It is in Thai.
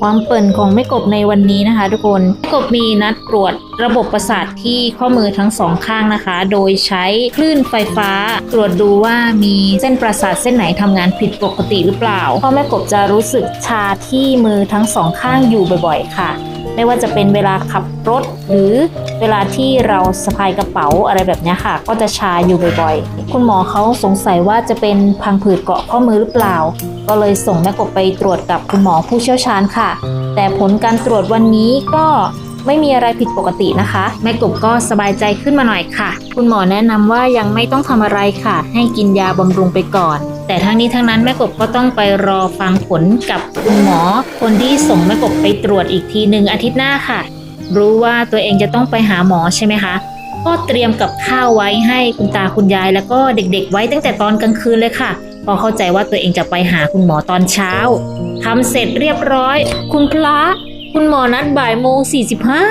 ความเปิ่นของแม่กบในวันนี้นะคะ ทุกคนแม่กบมีนัดตรวจระบบประสาทที่ข้อมือทั้งสองข้างนะคะ โดยใช้คลื่นไฟฟ้า ตรวจดูว่ามีเส้นประสาทเส้นไหนทำงานผิดปกติหรือเปล่าเพราะแม่กบจะรู้สึกชาที่มือทั้งสองข้างอยู่บ่อย ๆ ค่ะ ไม่ว่าจะเป็นเวลาขับรถ หรือเวลาที่เราสะพายกระเป๋าอะไรแบบนี้ค่ะ ก็จะชาอยู่บ่อยๆ คุณหมอเขาสงสัยว่าจะเป็นพังผืดเกาะข้อมือหรือเปล่า ก็เลยส่งแม่กบไปตรวจกับคุณหมอผู้เชี่ยวชาญค่ะ แต่ผลการตรวจวันนี้ก็ ไม่มีอะไรผิดปกตินะคะ แม่กบก็สบายใจขึ้นมาหน่อยค่ะ คุณหมอแนะนำว่ายังไม่ต้องทำอะไรค่ะ ให้กินยาบำรุงไปก่อน แต่ทั้งนี้ทั้งนั้นแม่กบก็ต้องไปรอฟังผลกับคุณหมอ คนที่ส่งแม่กบไปตรวจอีกทีหนึ่งอาทิตย์หน้าค่ะ รู้ว่าตัวเองจะต้องไปหาหมอใช่ไหมคะก็เตรียมกับข้าวไว้ให้คุณตาคุณยาย แล้วก็เด็กๆ ไว้ตั้งแต่ตอนกลางคืนเลยค่ะพอเข้าใจว่าตัวเองจะไปหาคุณหมอตอนเช้าทำเสร็จเรียบร้อย คุณพระ คุณหมอนัดบ่ายโมงสี่สิบห้า